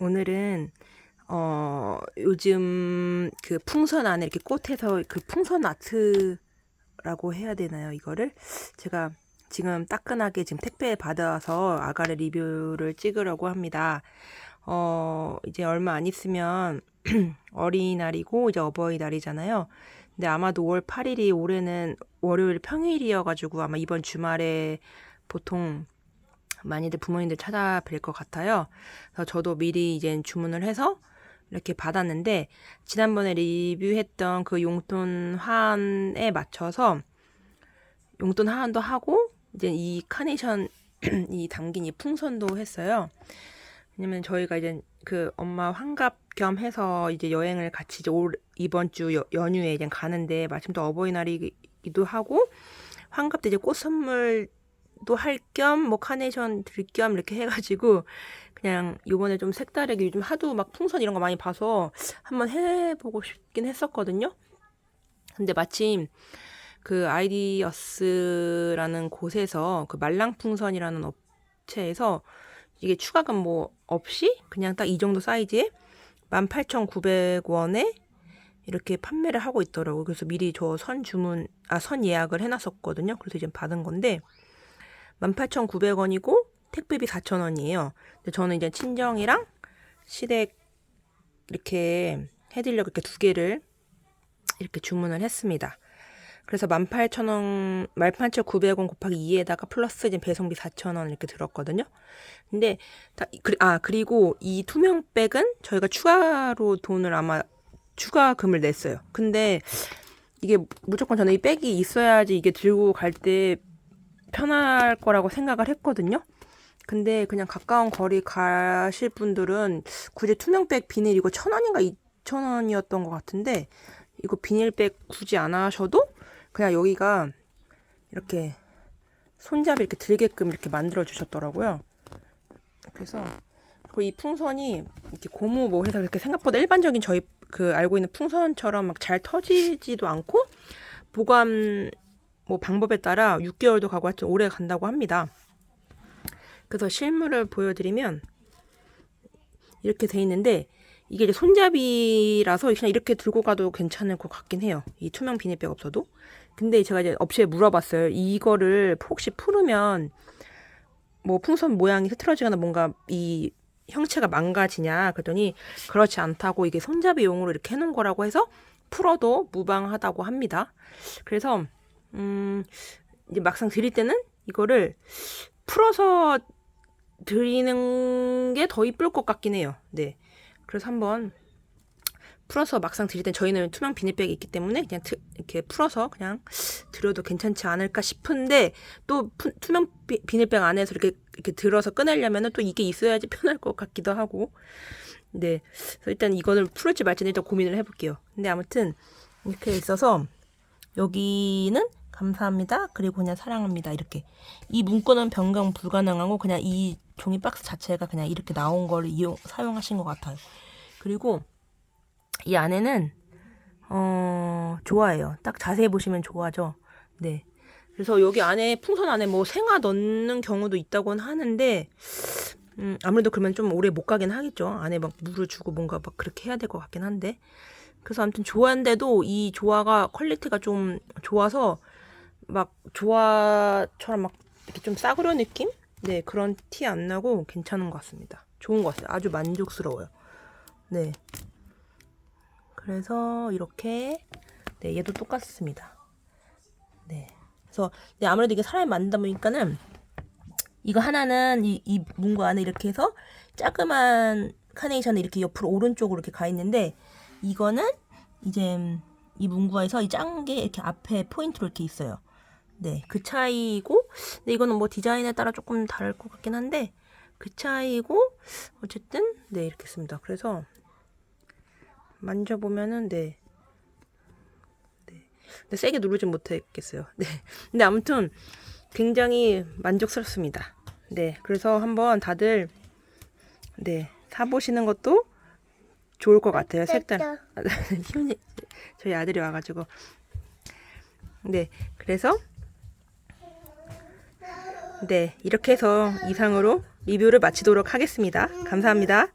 오늘은 어 요즘 그 풍선 안에 이렇게 꽃에서 그 풍선 아트라고 해야 되나요? 이거를 제가 지금 따끈하게 지금 택배 받아서 아가를 리뷰를 찍으려고 합니다. 어 이제 얼마 안 있으면 어린이날이고 이제 어버이날이잖아요. 근데 아마도 5월 8일이 올해는 월요일 평일이어가지고 아마 이번 주말에 보통 많이들 부모님들 찾아뵐 것 같아요. 그래서 저도 미리 이제 주문을 해서 이렇게 받았는데 지난번에 리뷰했던 그 용돈 화환에 맞춰서 용돈 화환도 하고 이제 이 카네이션 이 담긴 이 풍선도 했어요. 왜냐면 저희가 이제 그 엄마 환갑 겸 해서 이제 여행을 같이 이제 올 이번 주 여, 연휴에 이제 가는데 마침 또 어버이날이기도 하고 환갑 때 이제 꽃 선물 도할겸 뭐 카네이션 드릴 겸 이렇게 해가지고 그냥 요번에 좀 색다르게 요즘 하도 막 풍선 이런 거 많이 봐서 한번 해보고 싶긴 했었거든요. 근데 마침 그 아이디어스라는 곳에서 그 말랑풍선이라는 업체에서 이게 추가금 뭐 없이 그냥 딱 이 정도 사이즈에 18,900원에 이렇게 판매를 하고 있더라고요. 그래서 미리 저 선 주문, 아, 선 예약을 해놨었거든요. 그래서 이제 받은 건데, 18,900원이고, 택배비 4,000원이에요. 근데 저는 이제 친정이랑 시댁 이렇게 해드리려고 이렇게 두 개를 이렇게 주문을 했습니다. 그래서 18,000원, 18,900원 곱하기 2에다가 플러스 이제 배송비 4,000원 이렇게 들었거든요. 근데, 다, 그- 아, 그리고 이 투명백은 저희가 추가로 돈을 아마 추가금을 냈어요. 근데 이게 무조건 저는 이 백이 있어야지 이게 들고 갈 때 편할 거라고 생각을 했거든요. 근데 그냥 가까운 거리 가실 분들은 굳이 투명백 비닐 이거 천 원인가 이천 원이었던 것 같은데 이거 비닐백 굳이 안 하셔도 그냥 여기가 이렇게 손잡이 이렇게 들게끔 이렇게 만들어 주셨더라고요. 그래서 이 풍선이 이렇게 고무 뭐 해서 이렇게 생각보다 일반적인 저희 그 알고 있는 풍선처럼 막 잘 터지지도 않고 보관 뭐 방법에 따라 6개월도 가고 하여튼 오래 간다고 합니다. 그래서 실물을 보여드리면 이렇게 돼 있는데 이게 이제 손잡이라서 그냥 이렇게 들고 가도 괜찮을 것 같긴 해요. 이 투명 비닐백 없어도. 근데 제가 이제 업체에 물어봤어요. 이거를 혹시 풀으면 뭐 풍선 모양이 흐트러지거나 뭔가 이 형체가 망가지냐 그랬더니 그렇지 않다고 이게 손잡이용으로 이렇게 해놓은 거라고 해서 풀어도 무방하다고 합니다. 그래서 음 이제 막상 드릴 때는 이거를 풀어서 드리는 게 더 이쁠 것 같긴 해요. 네. 그래서 한번 풀어서 막상 드릴 땐 저희는 투명 비닐백이 있기 때문에 그냥 트, 이렇게 풀어서 그냥 드려도 괜찮지 않을까 싶은데 또 푸, 투명 비, 비닐백 안에서 이렇게 이렇게 들어서 꺼내려면은 또 이게 있어야지 편할 것 같기도 하고 네 그래서 일단 이거를 풀을지 말지는 일단 고민을 해볼게요 근데 아무튼 이렇게 있어서 여기는 감사합니다 그리고 그냥 사랑합니다 이렇게 이 문구는 변경 불가능하고 그냥 이 종이 박스 자체가 그냥 이렇게 나온 걸 이용 사용하신 것 같아요 그리고 이 안에는 어 좋아해요. 딱 자세히 보시면 좋아죠. 네. 그래서 여기 안에 풍선 안에 뭐 생화 넣는 경우도 있다고는 하는데 음 아무래도 그러면 좀 오래 못 가긴 하겠죠. 안에 막 물을 주고 뭔가 막 그렇게 해야 될 것 같긴 한데. 그래서 아무튼 좋아한데도 이 조화가 퀄리티가 좀 좋아서 막 조화처럼 막 이렇게 좀 싸구려 느낌? 네, 그런 티 안 나고 괜찮은 것 같습니다. 좋은 것 같아요. 아주 만족스러워요. 네. 그래서 이렇게 네 얘도 똑같습니다. 네. 그래서 네, 아무래도 이게 사람이 만든다 보니까는 이거 하나는 이, 이 문구 안에 이렇게 해서 자그만 카네이션이 이렇게 옆으로 오른쪽으로 이렇게 가 있는데 이거는 이제 이 문구에서 이 작은 게 이렇게 앞에 포인트로 이렇게 있어요. 네, 그 차이고, 근데 이거는 뭐 디자인에 따라 조금 다를 것 같긴 한데 그 차이고 어쨌든 네 이렇게 씁니다. 그래서 만져보면은 네. 네. 근데 세게 누르진 못했겠어요. 네. 근데 아무튼 굉장히 만족스럽습니다. 네. 그래서 한번 다들 네 사보시는 것도 좋을 것 같아요. 색깔. 저희 아들이 와가지고 네. 그래서 네 이렇게 해서 이상으로 리뷰를 마치도록 하겠습니다. 감사합니다.